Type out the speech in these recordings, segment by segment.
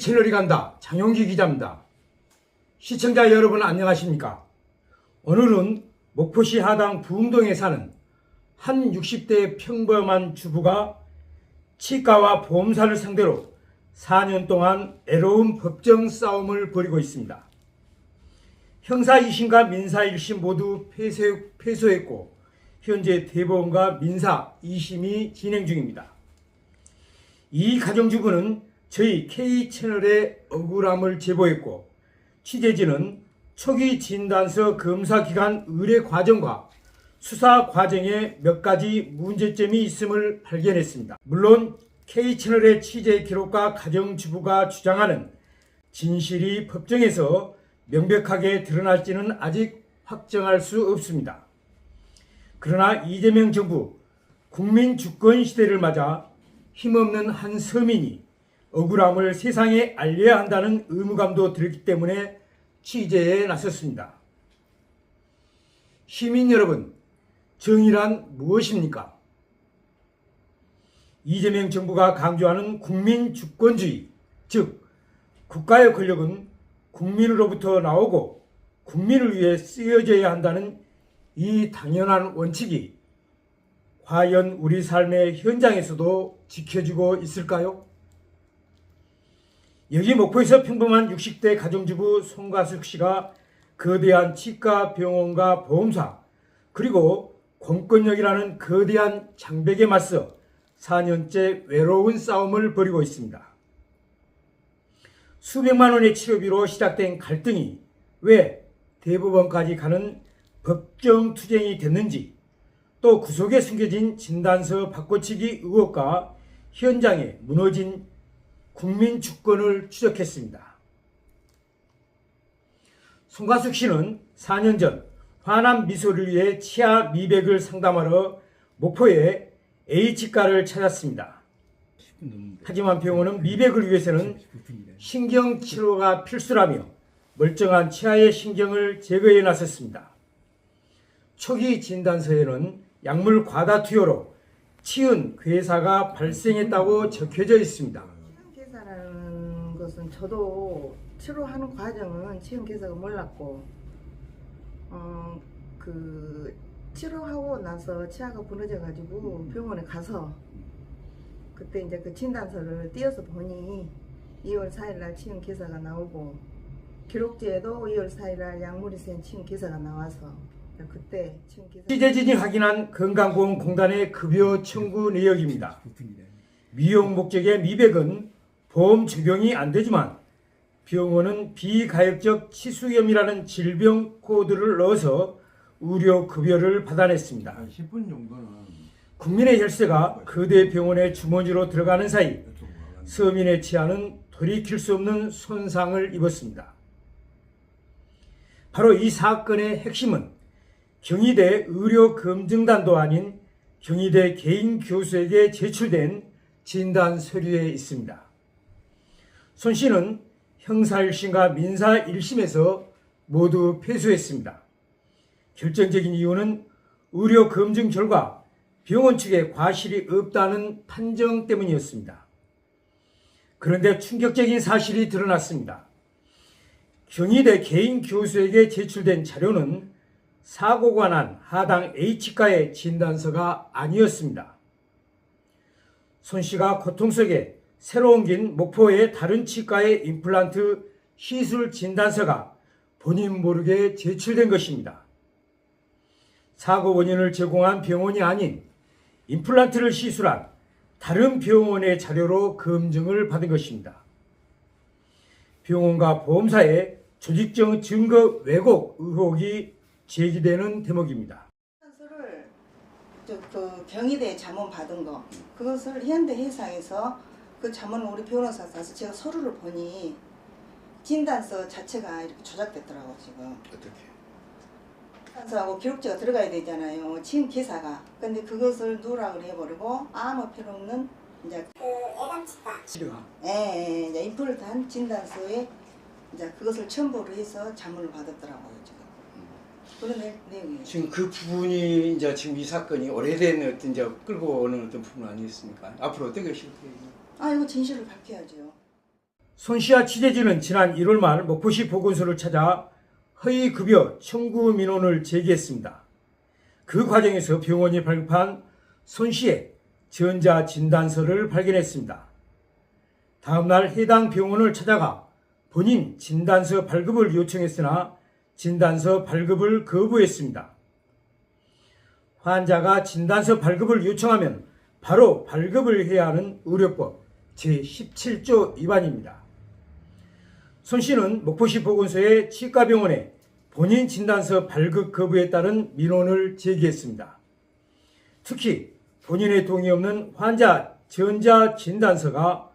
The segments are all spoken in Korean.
K채널이 간다. 장용기 기자입니다. 시청자 여러분 안녕하십니까? 오늘은 목포시 하당 부흥동에 사는 한 60대 평범한 주부가 치과와 보험사를 상대로 4년 동안 애로운 법정 싸움을 벌이고 있습니다. 형사 2심과 민사 1심 모두 패소, 패소했고 현재 대법원과 민사 2심이 진행 중입니다. 이 가정주부는 저희 K채널에 억울함을 제보했고 취재진은 초기 진단서 검사 기간 의뢰 과정과 수사 과정에 몇 가지 문제점이 있음을 발견했습니다. 물론 K채널의 취재 기록과 가정주부가 주장하는 진실이 법정에서 명백하게 드러날지는 아직 확정할 수 없습니다. 그러나 이재명 정부 국민 주권 시대를 맞아 힘없는 한 서민이 억울함을 세상에 알려야 한다는 의무감도 들기 때문에 취재에 나섰습니다. 시민 여러분, 정의란 무엇입니까? 이재명 정부가 강조하는 국민 주권주의, 즉 국가의 권력은 국민으로부터 나오고 국민을 위해 쓰여져야 한다는 이 당연한 원칙이 과연 우리 삶의 현장에서도 지켜지고 있을까요? 여기 목포에서 평범한 60대 가정주부 송가숙 씨가 거대한 치과 병원과 보험사 그리고 공권력이라는 거대한 장벽에 맞서 4년째 외로운 싸움을 벌이고 있습니다. 수백만 원의 치료비로 시작된 갈등이 왜 대법원까지 가는 법정 투쟁이 됐는지 또 구속에 숨겨진 진단서 바꿔치기 의혹과 현장에 무너진 국민 주권을 추적했습니다. 송가숙 씨는 4년 전 화남 미소를 위해 치아 미백을 상담하러 목포의 H가를 찾았습니다. 하지만 병원은 미백을 위해서는 신경 치료가 필수라며 멀쩡한 치아의 신경을 제거해 나섰습니다. 초기 진단서에는 약물 과다 투여로 치은 괴사가 발생했다고 적혀져 있습니다. 것은 저도 치료하는 과정은 치은계사가 몰랐고 어, 그 치료하고 나서 치아가 부러져 가지고 병원에 가서 그때 이제 그 진단서를 띄어서 보니 2월 4일날 치은계사가 나오고 기록지에도 2월 4일날 약물이 센 치은계사가 나와서 그때 치은계사 취재진이 확인한 건강보험공단의 급여 청구 내역입니다. 미용 목적의 미백은 보험 적용이 안 되지만 병원은 비가역적 치수염이라는 질병 코드를 넣어서 의료 급여를 받아냈습니다. 한 10분 정도는 국민의 혈세가 거대 병원의 주머니로 들어가는 사이 서민의 치아는 돌이킬 수 없는 손상을 입었습니다. 바로 이 사건의 핵심은 경희대 의료검증단도 아닌 경희대 개인 교수에게 제출된 진단 서류에 있습니다. 손 씨는 형사 1심과 민사 1심에서 모두 패소했습니다. 결정적인 이유는 의료 검증 결과 병원 측에 과실이 없다는 판정 때문이었습니다. 그런데 충격적인 사실이 드러났습니다. 경희대 개인 교수에게 제출된 자료는 사고가 난 하당 H과의 진단서가 아니었습니다. 손 씨가 고통 속에 새로 옮긴 목포의 다른 치과의 임플란트 시술 진단서가 본인 모르게 제출된 것입니다. 사고 원인을 제공한 병원이 아닌 임플란트를 시술한 다른 병원의 자료로 검증을 받은 것입니다. 병원과 보험사의 조직적 증거 왜곡 의혹이 제기되는 대목입니다. 저, 그 경희대 자문 받은 거 그것을 현대 해상에서 그 자문을 우리 변호사 가서 제가 서류를 보니 진단서 자체가 이렇게 조작됐더라고 지금 어떻게? 진단서하고 기록지가 들어가야 되잖아요 지금 기사가 근데 그것을 누락을 해버리고 아무 필요 없는 이제 예, 예, 이제 임플란트 진단서에 이제 그것을 첨부를 해서 자문을 받았더라고요 지금 그런 내- 내용이에요. 지금 그 부분이 이제 지금 이 사건이 오래된 어떤 이제 끌고 오는 어떤 부분 아니겠습니까? 앞으로 어떻게 하실 거예요? 아 이거 진실을 밝혀야죠. 손 씨와 취재진은 지난 1월 말 목포시 보건소를 찾아 허위 급여 청구 민원을 제기했습니다. 그 과정에서 병원이 발급한 손 씨의 전자 진단서를 발견했습니다. 다음날 해당 병원을 찾아가 본인 진단서 발급을 요청했으나 진단서 발급을 거부했습니다. 환자가 진단서 발급을 요청하면 바로 발급을 해야 하는 의료법 제17조 위반입니다. 손 씨는 목포시 보건소의 치과병원에 본인 진단서 발급 거부에 따른 민원을 제기했습니다. 특히 본인의 동의 없는 환자 전자 진단서가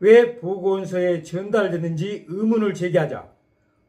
왜 보건소에 전달됐는지 의문을 제기하자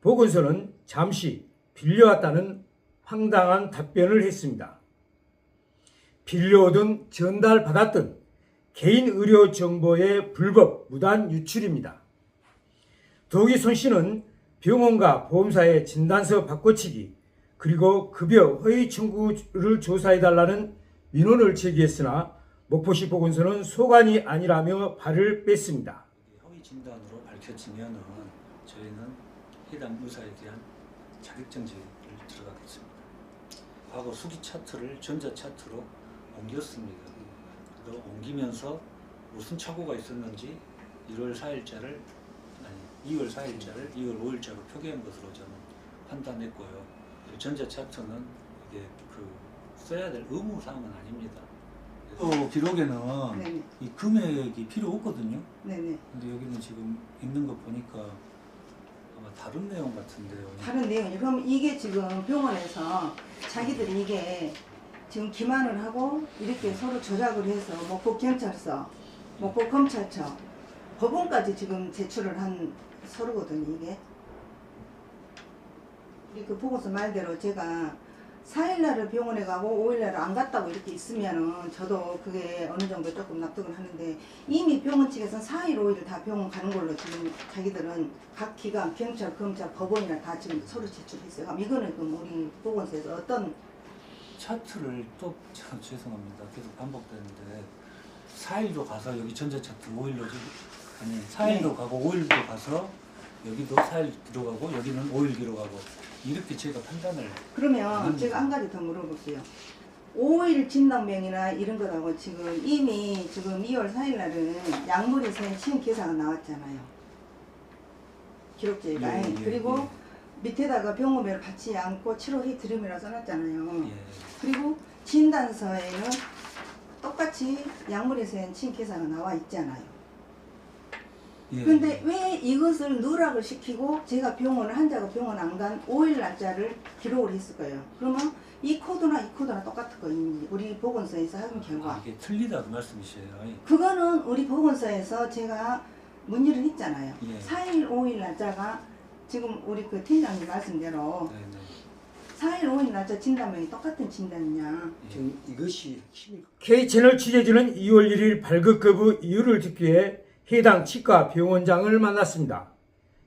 보건소는 잠시 빌려왔다는 황당한 답변을 했습니다. 빌려오든 전달받았든 개인 의료 정보의 불법 무단 유출입니다. 더욱이 손 씨는 병원과 보험사의 진단서 바꿔치기 그리고 급여 허위 청구를 조사해달라는 민원을 제기했으나 목포시 보건소는 소관이 아니라며 발을 뺐습니다. 허위 진단으로 밝혀지면은 저희는 해당 의사에 대한 자격증 제기를 들어가겠습니다. 과거 수기 차트를 전자 차트로 옮겼습니다. 또 옮기면서 무슨 착오가 있었는지 1월 4일자를 아니 2월 4일자를 2월 5일자로 표기한 것으로 저는 판단했고요. 전자 차트는 이게 그 써야 될 의무 사항은 아닙니다. 또 기록에는 네네. 이 금액이 필요 없거든요. 네네. 근데 여기는 지금 있는 거 보니까 아마 다른 내용 같은데요. 다른 내용이 그럼 이게 지금 병원에서 자기들이 이게 지금 기만을 하고 이렇게 서로 조작을 해서 목포 경찰서, 목포 검찰청, 법원까지 지금 제출을 한 서류거든요 이게. 그 보고서 말대로 제가 4일날을 병원에 가고 5일날을 안 갔다고 이렇게 있으면은 저도 그게 어느 정도 조금 납득을 하는데 이미 병원 측에서는 4일, 5일 다 병원 가는 걸로 지금 자기들은 각 기관, 경찰, 검찰, 법원이나 다 지금 서류 제출했어요. 그럼 이거는 그럼 우리 보건소에서 어떤 차트를 또 저, 죄송합니다. 계속 반복되는데 4일도 가서 여기 전자 차트 5일로 아니 4일도 네. 가고 5일도 가서 여기도 4일 기록하고 여기는 5일 기록하고 이렇게 제가 판단을 그러면 음. 제가 한 가지 더 물어볼게요. 5일 진단명이나 이런 거라고 지금 이미 지금 2월 4일 날은 약물이 새 치은 기사가 나왔잖아요. 기록제가. 예, 예, 그리고 예. 밑에다가 병원비를 받지 않고 치료해 드림이라 써놨잖아요. 예. 그리고 진단서에는 똑같이 센 치은 기사가 나와 있잖아요. 예. 근데 왜 이것을 누락을 시키고 제가 병원을 환자가 병원 안 간 5일 날짜를 기록을 했을 거예요. 그러면 이 코드나 이 코드나 똑같은 거인지 우리 보건소에서 한 아, 결과 이게 틀리다 그 말씀이세요. 예. 그거는 우리 보건소에서 제가 문의를 했잖아요. 예. 4일 5일 날짜가 지금 우리 그 팀장님 말씀대로 네, 네. 4일 5일 날짜 진단명이 똑같은 진단이냐 지금 이것이 K채널 취재진은 2월 1일 발급 거부 이유를 듣기 위해 해당 치과 병원장을 만났습니다.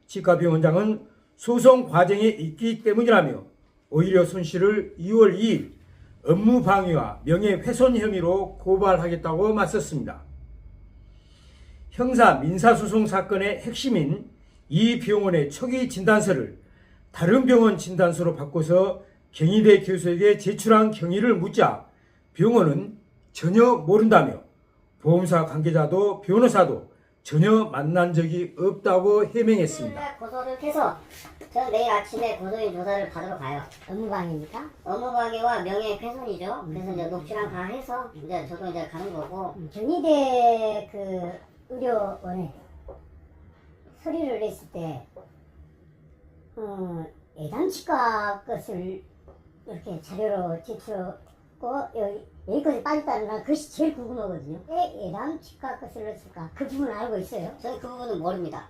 치과 병원장은 소송 과정에 있기 때문이라며 오히려 손 씨를 2월 2일 업무 방해와 명예훼손 혐의로 고발하겠다고 맞섰습니다. 형사 민사소송 사건의 핵심인 이 병원의 초기 진단서를 다른 병원 진단서로 바꿔서 경희대 교수에게 제출한 경위를 묻자 병원은 전혀 모른다며 보험사 관계자도 변호사도 전혀 만난 적이 없다고 해명했습니다. 토요일날 고소를 해서 저는 내일 아침에 고소인 조사를 받으러 가요. 업무방해입니까? 업무방해와 명예훼손이죠. 그래서 이제 녹취랑 다 해서 이제 저도 이제 가는 거고 경희대 그 의료원에 서류를 냈을 때 어, 예담치과 것을 이렇게 자료로 제출했고 여기 여기까지 빠졌다는 건 그것이 제일 궁금하거든요. 왜 예담치과 것을 넣었을까? 그 부분 알고 있어요? 저는 그 부분은 모릅니다.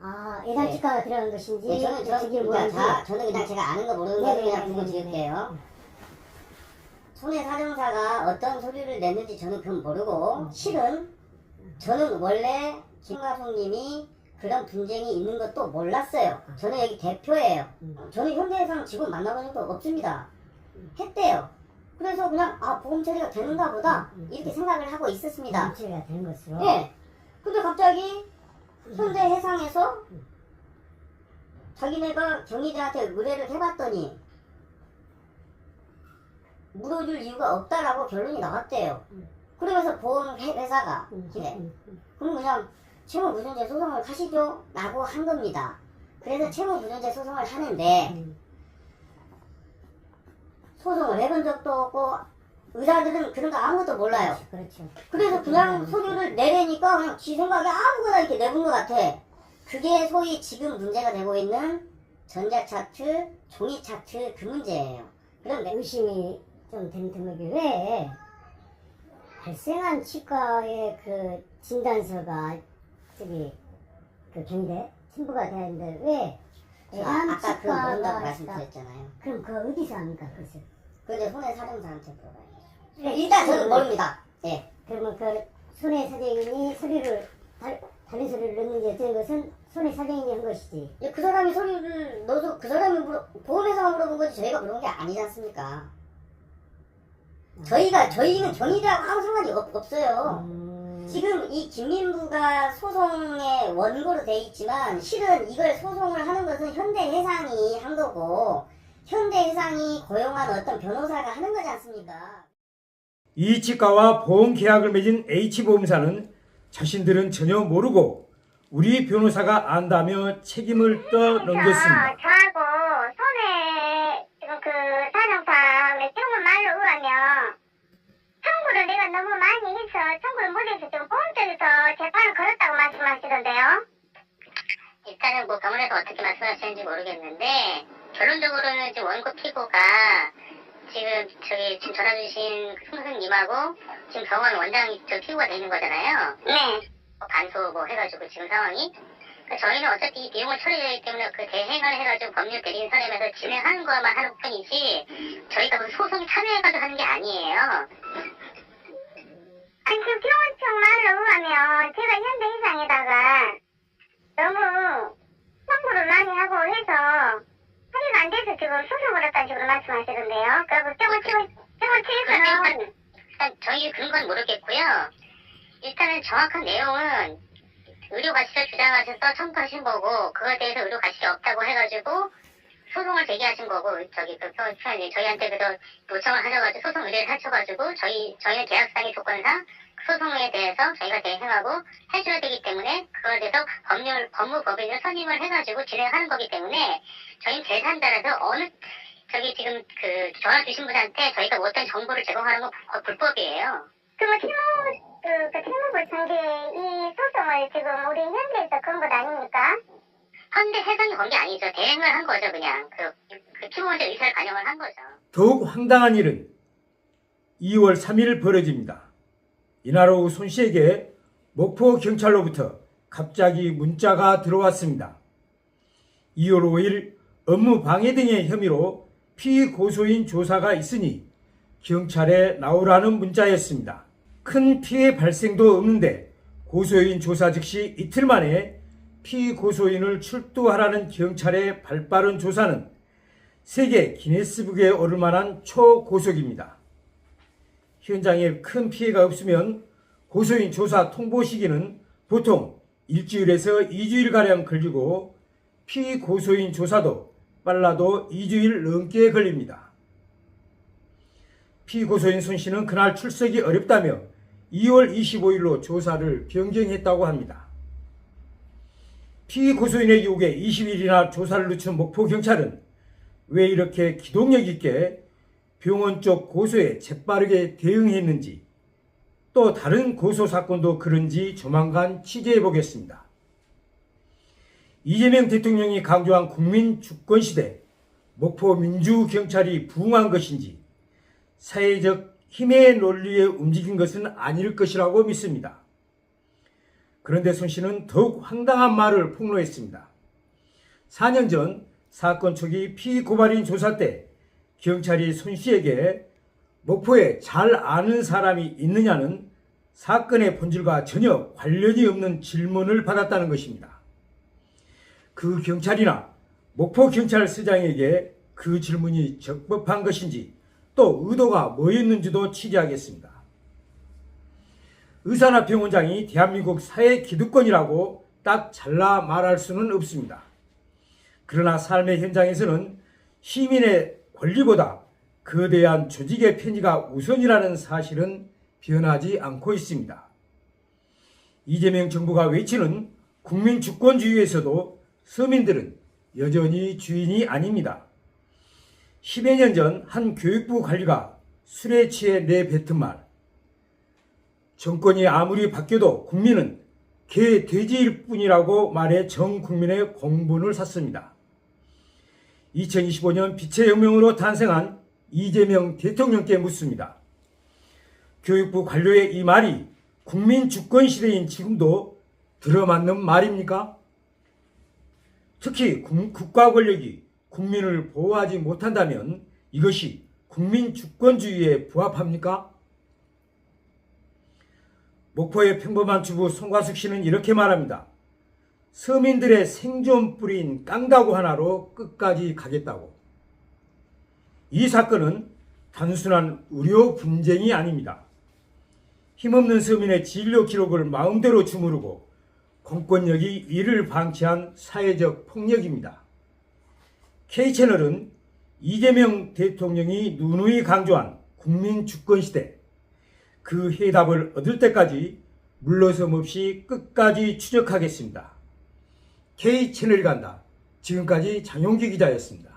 아, 예단치과가 들어간 것인지, 네, 저는 저, 저기를 그러니까. 다, 저는 그냥 제가 아는 거 모르는 거 네, 그냥 네, 네, 지을게요. 손해 사정사가 어떤 소리를 냈는지 저는 그건 모르고 실은 저는 원래 김가송님이 그런 분쟁이 있는 것도 몰랐어요. 저는 여기 대표예요. 저는 현대해상 직원 만나본 적도 없습니다. 했대요. 그래서 그냥 아 보험 처리가 되는가 보다 이렇게 생각을 하고 있었습니다. 문제가 되는 것으로. 예. 근데 갑자기 현대 해상에서 자기네가 경희대한테 의뢰를 해봤더니 물어줄 이유가 없다라고 결론이 나왔대요. 그러면서 보험 회- 회사가 기대 그럼 그냥 채무부정제 소송을 하시죠? 라고 한 겁니다. 그래서 채무부정제 소송을 하는데 소송을 해본 적도 없고 의사들은 그런 거 아무것도 몰라요. 그렇죠. 그래서 그냥 서류를 내려니까 그냥 지 생각에 아무거나 이렇게 내본 것 같아. 그게 소위 지금 문제가 되고 있는 전자 차트, 종이 차트 그 문제예요. 그런데 의심이 좀 되는 드물게 왜 발생한 치과의 그 진단서가 저기 그 경대 신부가 되는데 왜 아, 아까 그 모른다고 치과가 말씀드렸잖아요. 그럼 그 어디서 합니까 그것을? 근데 손해 사정사한테 물어봐야죠. 일단 저는 모릅니다. 예. 그러면 그 손해 사정인이 서류를 다, 다른 서류를 넣는지 어떤 것은 손해 사정인이 한 것이지. 예, 그 사람이 서류를 넣어서 그 사람이 물어, 보험회사가 물어본 거지 저희가 물어본 게 아니지 않습니까? 저희가, 저희는 경희대하고 아무 상관이 없, 없어요. 음, 지금 이 김민부가 소송의 원고로 돼 있지만 실은 이걸 소송을 하는 것은 현대해상이 한 거고 현대해상이 고용한 어떤 변호사가 하는 거지 않습니까? 이 치과와 보험 계약을 맺은 H보험사는 자신들은 전혀 모르고 우리 변호사가 안다며 책임을 떠넘겼습니다. 저하고 내가 너무 많이 해서 청구를 못해서 지금 보험 쪽에서 재판을 걸었다고 말씀하시던데요. 일단은 뭐 병원에서 어떻게 말씀하시는지 모르겠는데 결론적으로는 지금 원고 피고가 지금 저기 지금 전화 주신 그 선생님하고 지금 병원 원장이 저 피고가 되는 거잖아요. 네. 반소 뭐 해가지고 지금 상황이 그러니까 저희는 어차피 이 비용을 처리해야 하기 때문에 그 대행을 해가지고 법률 대리인 선임해서 진행하는 것만 하는 뿐이지 저희가 무슨 소송에 참여해가지고 하는 게 아니에요. 쪽 말로 의하면 제가 현대해상에다가 너무 청구를 많이 하고 해서 처리가 안 돼서 지금 소송을 했다는 식으로 말씀하시던데요. 그리고 쪽을 치고 쪽을 치고는 일단 저희 근거는 모르겠고요. 일단은 정확한 내용은 의료 가치를 주장하셔서 청구하신 거고 그거에 대해서 의료 가치가 없다고 해가지고 소송을 제기하신 거고 저기 그 표- 표현이 저희한테 그래서 요청을 하셔가지고 소송 의뢰를 하셔가지고 저희 저희는 계약상의 조건상 그 소송에 대해서 저희가 대행하고 해줘야 되기 때문에 그거에 대해서 법률 법무법인을 선임을 해가지고 진행하는 거기 때문에 저희는 제산자라서 어느 저기 지금 그 전화 주신 분한테 저희가 뭐 어떤 정보를 제공하는 건 불- 불법이에요. 그럼 채무 그, 그 채무부 중개 이 소송을 지금 우리 현대에서 그런 것 아닙니까? 현대 해상이 건 게 아니죠. 대행을 한 거죠, 그냥. 그, 그 피고원의 의사를 반영을 한 거죠. 더욱 황당한 일은 2월 3일 벌어집니다. 이날 오후 손 씨에게 목포 경찰로부터 갑자기 문자가 들어왔습니다. 2월 5일 업무 방해 등의 혐의로 피고소인 조사가 있으니 경찰에 나오라는 문자였습니다. 큰 피해 발생도 없는데 고소인 조사 즉시 이틀 만에 피고소인을 출두하라는 경찰의 발빠른 조사는 세계 기네스북에 오를 만한 초고속입니다. 현장에 큰 피해가 없으면 고소인 조사 통보 시기는 보통 일주일에서 2주일가량 걸리고 피고소인 조사도 빨라도 2주일 넘게 걸립니다. 피고소인 손 씨는 그날 출석이 어렵다며 2월 25일로 조사를 변경했다고 합니다. 피고소인의 요구에 20일이나 조사를 늦춘 목포경찰은 왜 이렇게 기동력 있게 병원 쪽 고소에 재빠르게 대응했는지 또 다른 고소 사건도 그런지 조만간 취재해 보겠습니다. 이재명 대통령이 강조한 국민 주권 시대 목포 민주 경찰이 부응한 것인지 사회적 힘의 논리에 움직인 것은 아닐 것이라고 믿습니다. 그런데 손 씨는 더욱 황당한 말을 폭로했습니다. 4년 전 사건 초기 피고발인 조사 때 경찰이 손 씨에게 목포에 잘 아는 사람이 있느냐는 사건의 본질과 전혀 관련이 없는 질문을 받았다는 것입니다. 그 경찰이나 목포 경찰서장에게 그 질문이 적법한 것인지 또 의도가 뭐였는지도 취재하겠습니다. 의사나 병원장이 대한민국 사회 기득권이라고 딱 잘라 말할 수는 없습니다. 그러나 삶의 현장에서는 시민의 권리보다 거대한 조직의 편의가 우선이라는 사실은 변하지 않고 있습니다. 이재명 정부가 외치는 국민 주권주의에서도 서민들은 여전히 주인이 아닙니다. 10여 년 전 한 교육부 관리가 술에 취해 내뱉은 말. 정권이 아무리 바뀌어도 국민은 개 돼지일 뿐이라고 말해 전 국민의 공분을 샀습니다. 2025년 빛의 혁명으로 탄생한 이재명 대통령께 묻습니다. 교육부 관료의 이 말이 국민 주권 시대인 지금도 들어맞는 말입니까? 특히 국- 국가 권력이 국민을 보호하지 못한다면 이것이 국민 주권주의에 부합합니까? 목포의 평범한 주부 송과숙 씨는 이렇게 말합니다. 서민들의 생존 뿌리인 깡다구 하나로 끝까지 가겠다고. 이 사건은 단순한 의료 분쟁이 아닙니다. 힘없는 서민의 진료 기록을 마음대로 주무르고 공권력이 이를 방치한 사회적 폭력입니다. K채널은 이재명 대통령이 누누이 강조한 국민 주권 시대 그 해답을 얻을 때까지 물러섬 없이 끝까지 추적하겠습니다. K채널이 간다. 지금까지 장용기 기자였습니다.